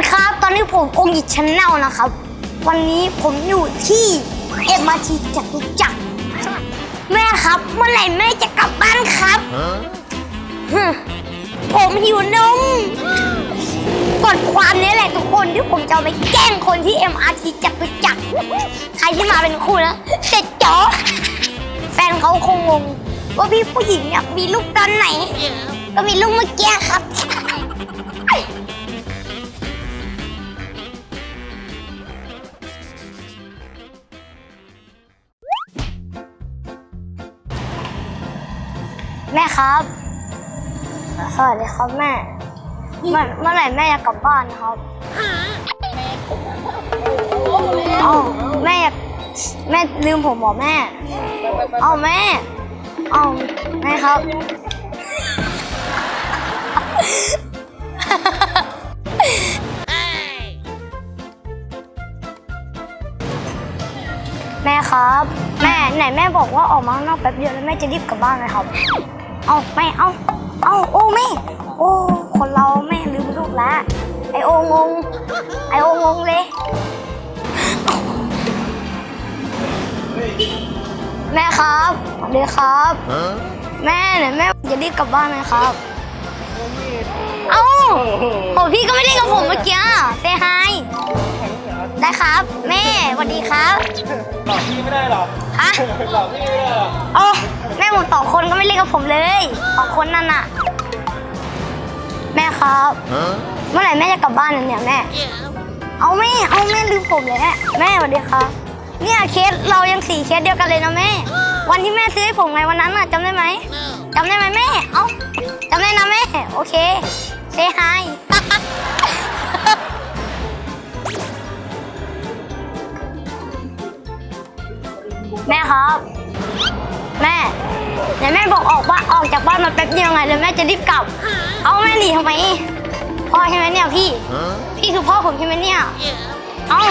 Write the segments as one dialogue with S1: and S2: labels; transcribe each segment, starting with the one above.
S1: ดีครับ ตอนนี้ผมองค์หยิดชแนลนะครับ วันนี้ผมอยู่ที่เอ็มอาร์ทีจตุจักรแม่ครับ เมื่อไหร่แม่จะกลับบ้านครับ ผมหิวนมกดความนี้แหละทุกคนที่ผมจะไปแกล้งคนที่ MRT จตุจักรใครที่มาเป็นคู่นะเสร็จจ๋อแฟนเขาคงงงว่าพี่ผู้หญิงเนี่ยมีลูกตอนไหน ก็มีลูกเมื่อกี้ครับ แม่ครับ สวัสดีครับแม่ เมื่อเมื่อไหร่แม่จะกลับบ้านครับเอ้าแม่อยากแม่ลืมผมเหรอแม่ เอ้าแม่ เอ้าแม่ครับ แม่ครับ แม่ไหนแม่บอกว่าออกมาข้างนอกแป๊บเดียวแล้วแม่จะรีบกลับบ้านเลยครับ เอาแม่เอาเอาโอ้แม่โอ้คนเราแม่ลืมลูกแล้วไอโองงไอโองงเลยแม่ครับสวัสดีครับ แม่เนี่ยแม่จะรีบกลับบ้านไหมครับ เอ้าโอ้พี่ก็ไม่ได้กับผมเมื่อกี้เซฮาย ได้ครับ แม่สวัสดีครับ
S2: หลอกพี่ไม่ได้หรอ
S1: ฮะ
S2: หลอกพี่ไม่ได้หรอ
S1: โอ้แม่ผมสองคนก็ไม่เล่นกับผมเลยสองคนนั่นน่ะ แม่ครับ เมื่อไหร่แม่จะกลับบ้านเนี่ยแม่ เอาแม่เอาแม่ลืมผมเลยแม่สวัสดีครับ เนี่ยเคสเรายังสี่เคสเดียวกันเลยนะแม่ วันที่แม่ซื้อให้ผมไงวันนั้นน่ะจำได้ไหมจำได้ไหมแม่ เอ้าจำได้นะแม่ โอเคเซฮาย ครับ แม่ไหนแม่บอกออกบ้านออกจากบ้านมาแป๊บเดียวไงแล้วแม่จะรีบกลับ เอาแม่หนีทำไมพ่อใช่ไหมเนี่ยพี่ พี่คือพ่อผมใช่ไหมเนี่ย เอา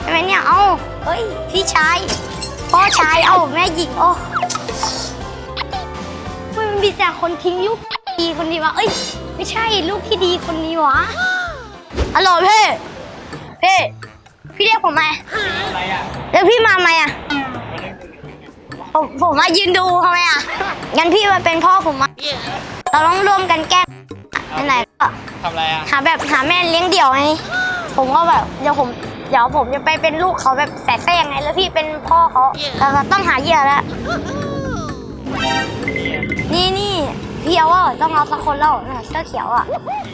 S1: ใช่ไหมเนี่ย เอาเฮ้ยพี่ชายพ่อชายเอาแม่หญิงโอ้มันมีแต่คนทิ้งลูกดีคนนี้วะเอ้ยไม่ใช่ลูกที่ดีคนนี้วะฮัลโหลพี่พี่พี่เรียกผมมา
S2: อะไรอะ
S1: แล้วพี่มาไหมอะ ผมผมมายืนดูทำไมอะงั้นพี่มาเป็นพ่อผมมาเราต้องร่วมกันแกล้งไหนๆก็
S2: ทำอะไรอะ
S1: หาแบบหาแม่เลี้ยงเดี่ยวไงผมก็แบบเดี๋ยวผมเดี๋ยวผมจะไปเป็นลูกเขาแบบแสแสร้งไงแล้วพี่เป็นพ่อเขาแต่เราต้องหาเหยื่อแล้วนี่นี่พี่เอาว่าต้องเอาสักคนแล้วน่ะเสื้อเขียวอะ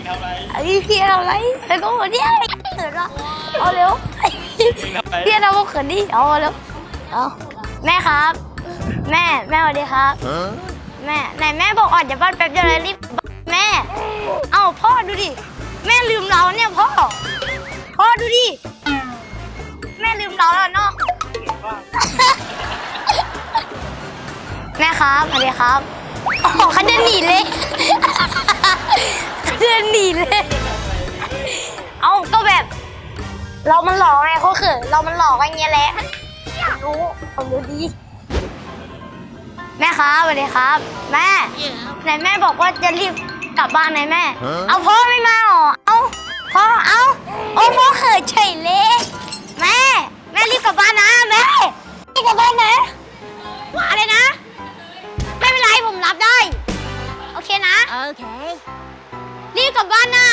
S2: ทำอะไร
S1: ไอ้พี่ทำอะไรแล้วก็บอกเนี่ยเขินว่ะเอาเร็ว
S2: ทำอะไร
S1: พี่ทำว่าเขินดิเอาเร็วเอาแม่ครับ แม่แม่สวัสดีครับ แม่ไหนแม่บอกออกจากบ้านแป๊บเดียวเลยรีบแม่ เอ้าพ่อดูดิ แม่ลืมเราเนี่ยพ่อ พ่อดูดิ แม่ลืมเราแล้วเนาะแม่ครับสวัสดีครับโอ้โหเขาเดินหนีเลยเขาเดินหนีเลยเอาก็แบบ เรามันหลอกไงเขาเขินเรามันหลอกกันเงี้ยแหละผมรู้ผมรู้ดี แม่ครับสวัสดีครับ แม่ไหนแม่บอกว่าจะรีบกลับบ้านไหนแม่ เอาพ่อไม่มาหรอเอาพ่อเอาโอ้พ่อเขินเฉยเลยแม่ แม่รีบกลับบ้านนะแม่รีบกลับบ้านนะอะไรนะ ไม่เป็นไรผมรับได้ โอเคนะโอเครีบกลับบ้านนะ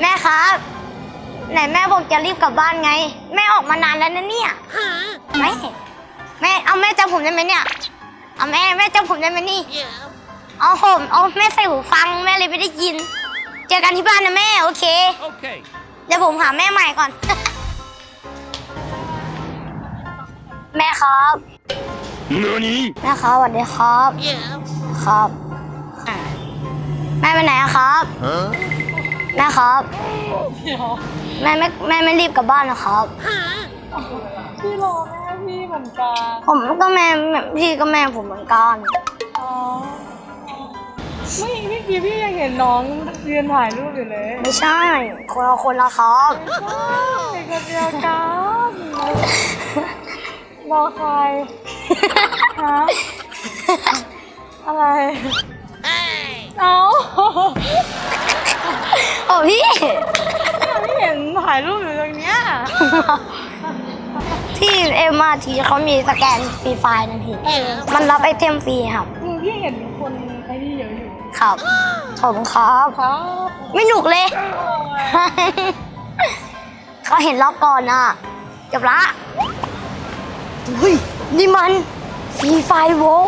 S1: แม่ครับ ไหนแม่บอกจะรีบกลับบ้านไง แม่ออกมานานแล้วนะเนี่ยแม่แม่เอาแม่จำผมได้ไหมเนี่ยเอาแม่แม่จำผมได้ไหมนี่เอาผมเอาแม่ใส่หูฟังแม่เลยไม่ได้ยิน เจอกันที่บ้านนะแม่โอเค
S2: โอเค
S1: เดี๋ยวผมหาแม่ใหม่ก่อน แม่ครับ
S2: 何
S1: แม่ครับสวัสดีครับครับอ่าแม่ไปไหนอะครับแม่ครับแม่ไม่แม่ไม่รีบกลับบ้านนะครับ
S3: พี่รอแม่พี่ เหมือนกัน
S1: ผมก็แม่พี่ก็แม่ผมเหมือนกัน
S3: อ๋อไม่เมื่อกี้พี่ยังเห็นน้องยืนถ่ายรูปอยู่เลย
S1: ไม่ใช่ คนละคนละครับ
S3: ใช่คนเดียวกันรอใครฮะอะไรเอ้า
S1: โอ้พี่
S3: ไม่เห็นถ่ายรูปอยู่ตรงเนี้ย
S1: ที่ MRT เขามีสแกนฟรีไฟล์นะพี่ มันรับไอเทมฟรีครับ
S3: คือพี่เห็นคนไอ้นี่เยอะอยู่
S1: ครับขอบคุณครับ
S3: ครับ
S1: ไม่หนุกเลย เขาเห็นล็อกก่อนอะจบละเฮ้ยนี่มันฟรีไฟล์วง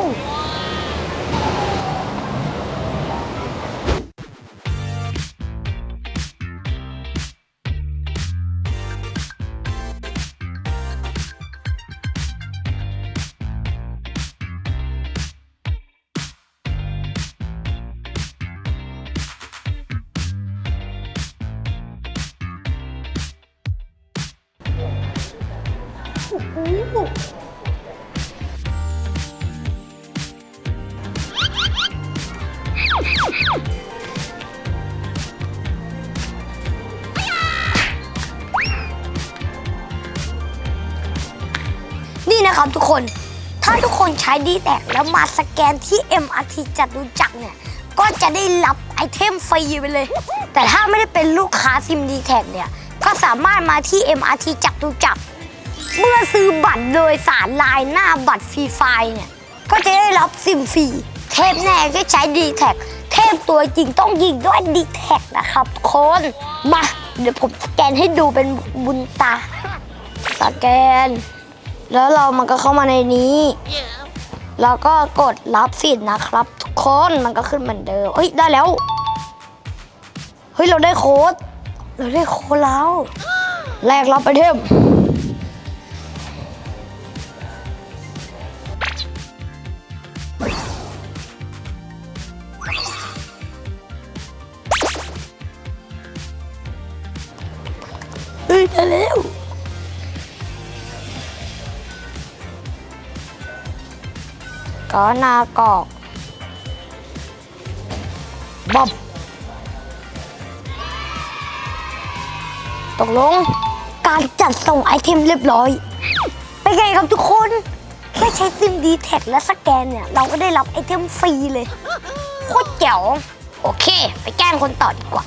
S1: นี่นะครับทุกคน ถ้าทุกคนใช้ดีแท็กแล้วมาสแกนที่ MRT จัดรู้จักเนี่ย ก็จะได้รับไอเทมฟรีไปเลย แต่ถ้าไม่ได้เป็นลูกค้าซิมดีแท็กเนี่ย ก็สามารถมาที่ MRT จัดรู้จัก เมื่อซื้อบัตรโดยสารลายหน้าบัตรฟรีไฟเนี่ย ก็จะได้รับซิมฟรี เทพแน่ก็ใช้ดีแท็กเทพตัวจริงต้องยิงด้วยดีแท็กนะครับทุกคนมา เดี๋ยวผมสแกนให้ดูเป็นบุญตา สแกน แล้วเรามันก็เข้ามาในนี้แล้วก็กดรับสิทธิ์นะครับ ทุกคนมันก็ขึ้นเหมือนเดิมเฮ้ยได้แล้ว เฮ้ย เราได้โค้ด เราได้โค้ดแล้ว แลกรับไปเทม ก็นากอกบ๊อบตกลงการจัดส่งไอเทมเรียบร้อย เป็นไงครับทุกคน แค่ใช้ซิมดีแท็และสแกนเนี่ย เราก็ได้รับไอเทมฟรีเลย โคตรเจ๋วโอเค ไปแกล้งคนต่อดีกว่า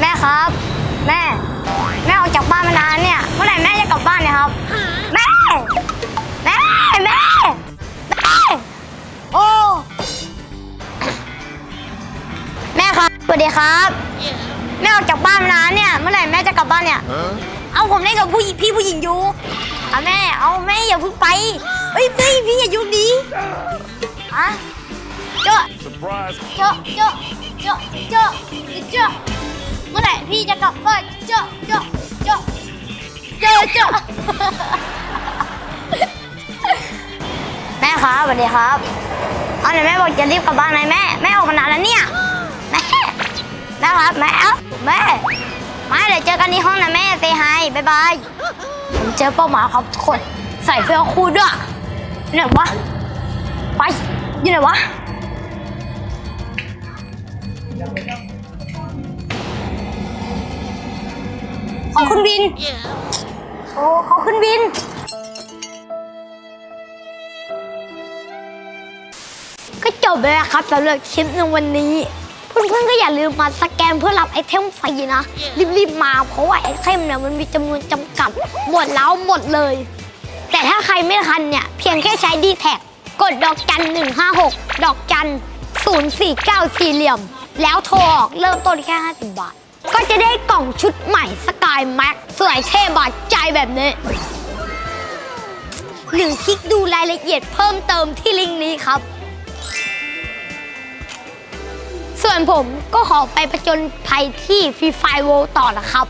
S1: แม่ครับ แม่ แม่ออกจากบ้านมานานเนี่ย เมื่อไหร่แม่จะกลับบ้านเนี่ยครับ แม่ วัสดีครับ แม่ออกจากบ้านมานานเนี่ย เมื่อไหร่แม่จะกลับบ้านเนี่ย เอาผมเล่นกับผู้หญิงพี่ผู้หญิงอยู่อะแม่ เอาแม่อย่าเพิ่งไปเฮ้ยพี่พี่อย่ายุ่งดีอะเจ้า
S2: Surprise.
S1: เจ้าเจ้าเจ้าเจ้าเจ้าเมื่อไหร่พี่จะกลับบ้านเจ้าเจ้าเจ้าเจ้าเจ้าแม่ครับสวัสดีครับเอาไหนแม่บอกจะรีบกลับบ้านไหมแม่แม่ออกมานานแล้วเนี่ยแม่ แม่ครับแม่เอ้าแม่มาเดี๋ยวเจอกันที่ห้องนะแม่เซฮายบายบายผมเจอเป้าหมายครับทุกคนใส่เสื้อคู่ด้วยอยู่ไหนวะไปยู่ไหนวะขอคุณบิน โอ้ขอคุณบินก็จบไปแล้วครับสำหรับคลิปในวันนี้ เพื่อนๆก็อย่าลืมมาสแกนเพื่อรับไอเทมฟรีนะ รีบๆมาเพราะว่าไอเทมเนี่ยมันมีจำนวนจำกัด หมดแล้วหมดเลย แต่ถ้าใครไม่ทันเนี่ย เพียงแค่ใช้ดีแท็กดดอกจัน 156 ดอกจัน 049 สี่เหลี่ยม แล้วโทรออกเริ่มต้นแค่ 50 บาท ก็จะได้กล่องชุดใหม่สกายแม็กสวยเท่บาดใจแบบนี้หรือคลิกดูรายละเอียดเพิ่มเติมที่ลิงก์นี้ครับ ส่วนผมก็ขอไปประจนภัยที่ฟรีไฟโวต่อนะครับ